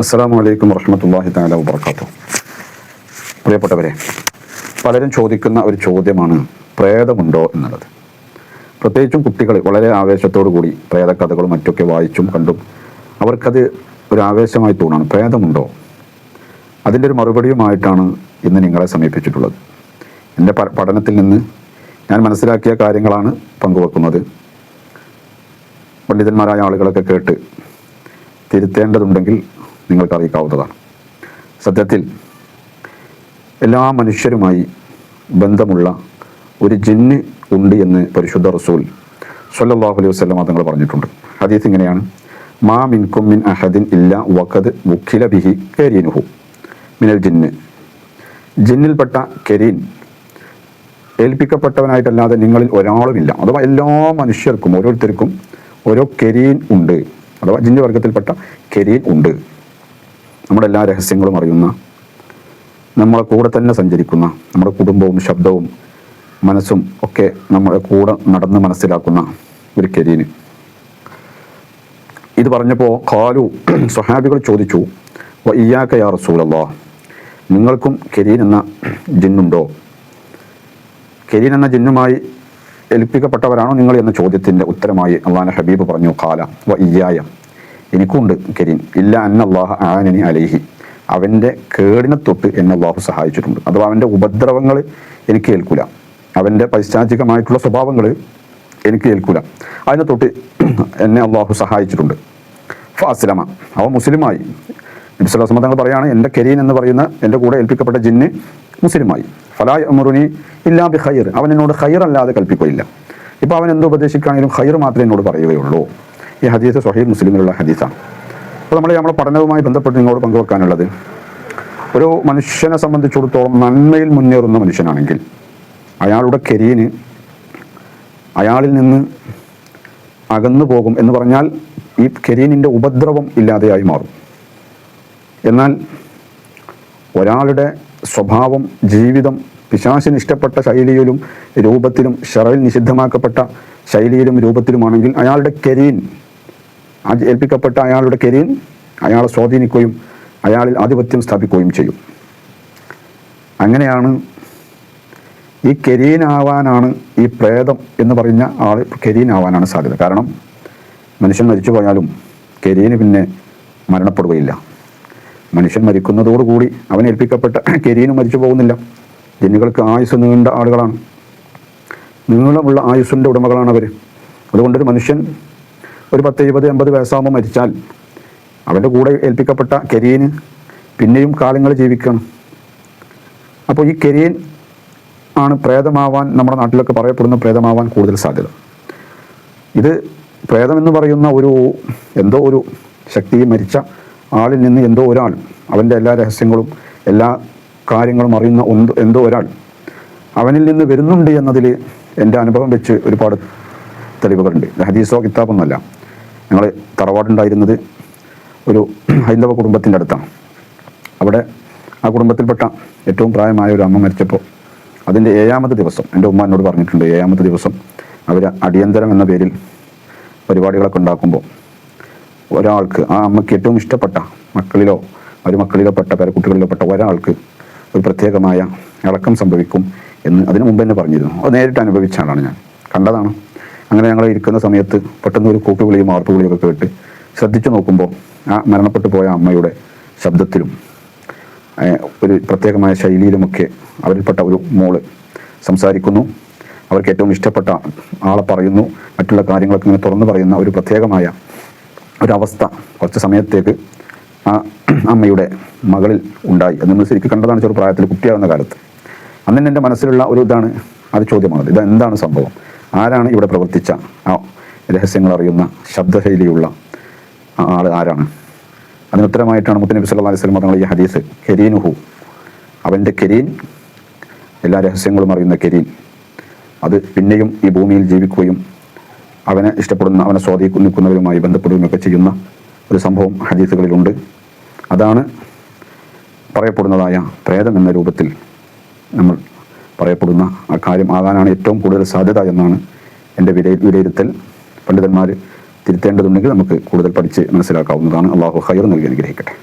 അസ്സാം വലൈക്കും വർഹമത്തല്ലാഹി താല വാബർക്കാത്തു പ്രിയപ്പെട്ടവരെ പലരും ചോദിക്കുന്ന ഒരു ചോദ്യമാണ് പ്രേതമുണ്ടോ എന്നുള്ളത്. പ്രത്യേകിച്ചും കുട്ടികൾ വളരെ ആവേശത്തോടു കൂടി പ്രേതകഥകളും മറ്റൊക്കെ വായിച്ചും കണ്ടും അവർക്കത് ഒരു ആവേശമായി തോന്നാണ്. പ്രേതമുണ്ടോ? അതിന്റെ ഒരു മറുപടിയുമായിട്ടാണ് ഇന്ന് നിങ്ങളെ സമീപിച്ചിട്ടുള്ളത്. എന്റെ പഠനത്തിൽ നിന്ന് ഞാൻ മനസ്സിലാക്കിയ കാര്യങ്ങളാണ് പങ്കുവെക്കുന്നത്. പണ്ഡിതന്മാരായ ആളുകളൊക്കെ കേട്ട് തിരുത്തേണ്ടതുണ്ടെങ്കിൽ നിങ്ങൾക്ക് അറിയിക്കാവുന്നതാണ് സത്യത്തിൽ എല്ലാ മനുഷ്യരുമായി ബന്ധമുള്ള ഒരു ജിന്ന് ഉണ്ട് എന്ന് പരിശുദ്ധ റസൂൽ സല്ലല്ലാഹു അലൈഹി വസല്ലം തങ്ങൾ പറഞ്ഞിട്ടുണ്ട്. ഹദീസ് ഇങ്ങനെയാണ്. മാ മിൻ അഹദിൻ ഇല്ല വഖദ് മുഖില ബിഹി കരീനുഹു മിനൽ ജിന്ന്. ജിന്നിൽപ്പെട്ട കരീൻ ഏൽപ്പിക്കപ്പെട്ടവനായിട്ടല്ലാതെ നിങ്ങളിൽ ഒരാളുമില്ല. അഥവാ എല്ലാ മനുഷ്യർക്കും ഓരോരുത്തർക്കും ഓരോ കരീൻ ഉണ്ട്. അഥവാ ജിന്ന് വർഗത്തിൽപ്പെട്ട കരീൻ ഉണ്ട്. നമ്മുടെ എല്ലാ രഹസ്യങ്ങളും അറിയുന്ന നമ്മളെ കൂടെ തന്നെ സഞ്ചരിക്കുന്ന നമ്മുടെ കുടുംബവും ശബ്ദവും മനസ്സും ഒക്കെ നമ്മളെ കൂടെ നടന്ന് മനസ്സിലാക്കുന്ന ഒരു കരീന്. ഇത് പറഞ്ഞപ്പോൾ ഖാലു സ്വഹാബികൾ ചോദിച്ചു ഇയാക്ക യാ റസൂലല്ലാ? നിങ്ങൾക്കും കരീൻ എന്ന ജിന്നുണ്ടോ? കരീൻ എന്ന ജിന്നുമായി ഏൽപ്പിക്കപ്പെട്ടവരാണോ നിങ്ങൾ എന്ന ചോദ്യത്തിന്റെ ഉത്തരമായി അള്ളാഹ് ഹബീബ് പറഞ്ഞു ഖാല വ ഇയ്യായ. എനിക്കുണ്ട് കരീം. ഇല്ല അന്ന അള്ളാഹ് ആനനി അലൈഹി. അവന്റെ കേടിനെ തൊട്ട് എന്നെ അള്ളാഹു സഹായിച്ചിട്ടുണ്ട്. അഥവാ അവന്റെ ഉപദ്രവങ്ങൾ എനിക്ക് ഏൽക്കൂല. അവന്റെ പൈശാചികമായിട്ടുള്ള സ്വഭാവങ്ങൾ എനിക്ക് ഏൽക്കൂല. അതിനെ തൊട്ട് എന്നെ അള്ളാഹു സഹായിച്ചിട്ടുണ്ട്. ഫാസിലമ അവൻ മുസ്ലിമായി. നബിസ്വലാസ്മ തങ്ങൾ പറയാണ് എന്റെ കരീൻ എന്ന് പറയുന്ന എന്റെ കൂടെ ഏൽപ്പിക്കപ്പെട്ട ജിന്ന് മുസ്ലിമായി. ഫലായ് അമറുനി ഇല്ലാ ബി ഖൈർ അവൻ എന്നോട് ഖൈർ അല്ലാതെ കൽപ്പിക്കുകയില്ല ഇപ്പോൾ അവൻ എന്ത് ഉപദേശിക്കുകയാണെങ്കിലും ഖൈർ മാത്രമേ എന്നോട് പറയുകയുള്ളൂ. ഈ ഹദീസ് സ്വഹീൽ മുസ്ലിമിലുള്ള ഹദീസാണ്. അപ്പോൾ നമ്മൾ നമ്മുടെ പഠനവുമായി ബന്ധപ്പെട്ട് നിങ്ങളോട് പങ്കുവെക്കാനുള്ളത് ഒരു മനുഷ്യനെ സംബന്ധിച്ചിടത്തോളം നന്മയിൽ മുന്നേറുന്ന മനുഷ്യനാണെങ്കിൽ അയാളുടെ കരിയന് അയാളിൽ നിന്ന് അകന്നു പോകും എന്ന് പറഞ്ഞാൽ ഈ കരിയനിന്റെ ഉപദ്രവം ഇല്ലാതെയായി മാറും. എന്നാൽ ഒരാളുടെ സ്വഭാവം ജീവിതം പിശാശിന് ഇഷ്ടപ്പെട്ട ശൈലിയിലും രൂപത്തിലും ഷറയിൽ നിഷിദ്ധമാക്കപ്പെട്ട ശൈലിയിലും രൂപത്തിലുമാണെങ്കിൽ അയാളുടെ കരീൻ ഏൽപ്പിക്കപ്പെട്ട അയാളുടെ കരീൻ അയാളെ സ്വാധീനിക്കുകയും അയാളിൽ ആധിപത്യം സ്ഥാപിക്കുകയും ചെയ്യും. അങ്ങനെയാണ് ഈ കരിയനാവാനാണ് ഈ പ്രേതം എന്ന് പറഞ്ഞ ആൾ കരിയനാവാനാണ് സാധ്യത. കാരണം മനുഷ്യൻ മരിച്ചു പോയാലും കരിയന് പിന്നെ മരണപ്പെടുകയില്ല. മനുഷ്യൻ മരിക്കുന്നതോടുകൂടി അവൻ ഏൽപ്പിക്കപ്പെട്ട കരിയനും മരിച്ചു പോകുന്നില്ല. ജന്നുകൾക്ക് ആയുസ് നീണ്ട ആളുകളാണ്. നീളമുള്ള ആയുസ്സിന്റെ ഉടമകളാണ് അവർ അതുകൊണ്ടൊരു മനുഷ്യൻ ഒരു പത്ത് എഴുപത് എൺപത് വയസ്സാകുമ്പോൾ മരിച്ചാൽ അവന്റെ കൂടെ ഏൽപ്പിക്കപ്പെട്ട കരിയന് പിന്നെയും കാലങ്ങൾ ജീവിക്കണം. അപ്പോൾ ഈ കരിയൻ ആണ് പ്രേതമാവാൻ നമ്മുടെ നാട്ടിലൊക്കെ പറയപ്പെടുന്ന പ്രേതമാവാൻ കൂടുതൽ സാധ്യത. ഇത് പ്രേതമെന്ന് പറയുന്ന ഒരു എന്തോ ഒരു ശക്തി മരിച്ച ആളിൽ നിന്ന് എന്തോ ഒരാൾ അവന്റെ എല്ലാ രഹസ്യങ്ങളും എല്ലാ കാര്യങ്ങളും അറിയുന്ന എന്തോ ഒരാൾ അവനിൽ നിന്ന് വരുന്നുണ്ട് എന്നതിൽ എന്റെ അനുഭവം വെച്ച് ഒരുപാട് തെളിവുകളുണ്ട്. ഹദീസോ കിതാബൊന്നുമല്ല. ഞങ്ങൾ തറവാടുണ്ടായിരുന്നത് ഒരു ഹൈന്ദവ കുടുംബത്തിന്റെ അടുത്താണ്. അവിടെ ആ കുടുംബത്തിൽപ്പെട്ട ഏറ്റവും പ്രായമായ ഒരു അമ്മ മരിച്ചപ്പോൾ അതിന്റെ ഏഴാമത്തെ ദിവസം എന്റെ ഉമ്മ എന്നോട് പറഞ്ഞിട്ടുണ്ട് ഏഴാമത്തെ ദിവസം അവർ അടിയന്തരം എന്ന പേരിൽ പരിപാടികളൊക്കെ ഉണ്ടാക്കുമ്പോൾ ഒരാൾക്ക് ആ അമ്മയ്ക്ക് ഏറ്റവും ഇഷ്ടപ്പെട്ട മക്കളിലോ ഒരു മക്കളിലോ പെട്ട പേരക്കുട്ടികളിലോ പെട്ട ഒരാൾക്ക് ഒരു പ്രത്യേകമായ ഇളക്കം സംഭവിക്കും എന്ന് അതിനു മുമ്പ് തന്നെ പറഞ്ഞിരുന്നു. അത് നേരിട്ട് അനുഭവിച്ച ആളാണ് ഞാൻ. കണ്ടതാണ്. അങ്ങനെ ഞങ്ങൾ ഇരിക്കുന്ന സമയത്ത് പെട്ടെന്ന് ഒരു കൂട്ടുവിളിയും ആർപ്പുവിളിയൊക്കെ കേട്ട് ശ്രദ്ധിച്ചു നോക്കുമ്പോൾ ആ മരണപ്പെട്ടു പോയ അമ്മയുടെ ശബ്ദത്തിലും ഒരു പ്രത്യേകമായ ശൈലിയിലുമൊക്കെ അവരിൽപ്പെട്ട ഒരു മോൾ സംസാരിക്കുന്നു. അവർക്ക് ഏറ്റവും ഇഷ്ടപ്പെട്ട ആളെ പറയുന്നു. മറ്റുള്ള കാര്യങ്ങളൊക്കെ ഇങ്ങനെ തുറന്നു പറയുന്ന ഒരു പ്രത്യേകമായ ഒരവസ്ഥ കുറച്ച് സമയത്തേക്ക് ആ അമ്മയുടെ മകളിൽ ഉണ്ടായി. അത് നമ്മൾ ശരിക്കും കണ്ടതാണ് ചെറുപ്രായത്തിൽ കുട്ടിയാകുന്ന കാലത്ത്. അന്ന് എന്റെ മനസ്സിലുള്ള ഒരു ഇതാണ് അത് ചോദ്യമാണ് ഇത് എന്താണ് സംഭവം? ആരാണ് ഇവിടെ പ്രവർത്തിച്ച? ആ രഹസ്യങ്ങൾ അറിയുന്ന ശബ്ദശൈലിയുള്ള ആൾ ആരാണ്? അതിന് ഉത്തരമായിട്ടാണ് മുത്തനബി സല്ലല്ലാഹു അലൈഹി സ്വലം തങ്ങൾ ഈ ഹദീസ് കെരീനുഹു. അവന്റെ കെരീൻ എല്ലാ രഹസ്യങ്ങളും അറിയുന്ന കെരീൻ. അത് പിന്നെയും ഈ ഭൂമിയിൽ ജീവിക്കുകയും അവനെ ഇഷ്ടപ്പെടുന്ന അവനെ സ്വാധീനിക്കുന്നവരുമായി ബന്ധപ്പെടുകയുമൊക്കെ ചെയ്യുന്ന ഒരു സംഭവം ഹദീസുകളിലുണ്ട്. അതാണ് പറയപ്പെടുന്നതായ പ്രേതം എന്ന രൂപത്തിൽ നമ്മൾ പറയപ്പെടുന്ന ആ കാര്യം ആകാനാണ് ഏറ്റവും കൂടുതൽ സാധ്യത എന്നാണ് എന്റെ വിലയി വിലയിരുത്തൽ. പണ്ഡിതന്മാർ തിരുത്തേണ്ടതുണ്ടെങ്കിൽ നമുക്ക് കൂടുതൽ പഠിച്ച് മനസ്സിലാക്കാവുന്നതാണ്. അള്ളാഹു ഹൈർ നൽകി അനുഗ്രഹിക്കട്ടെ.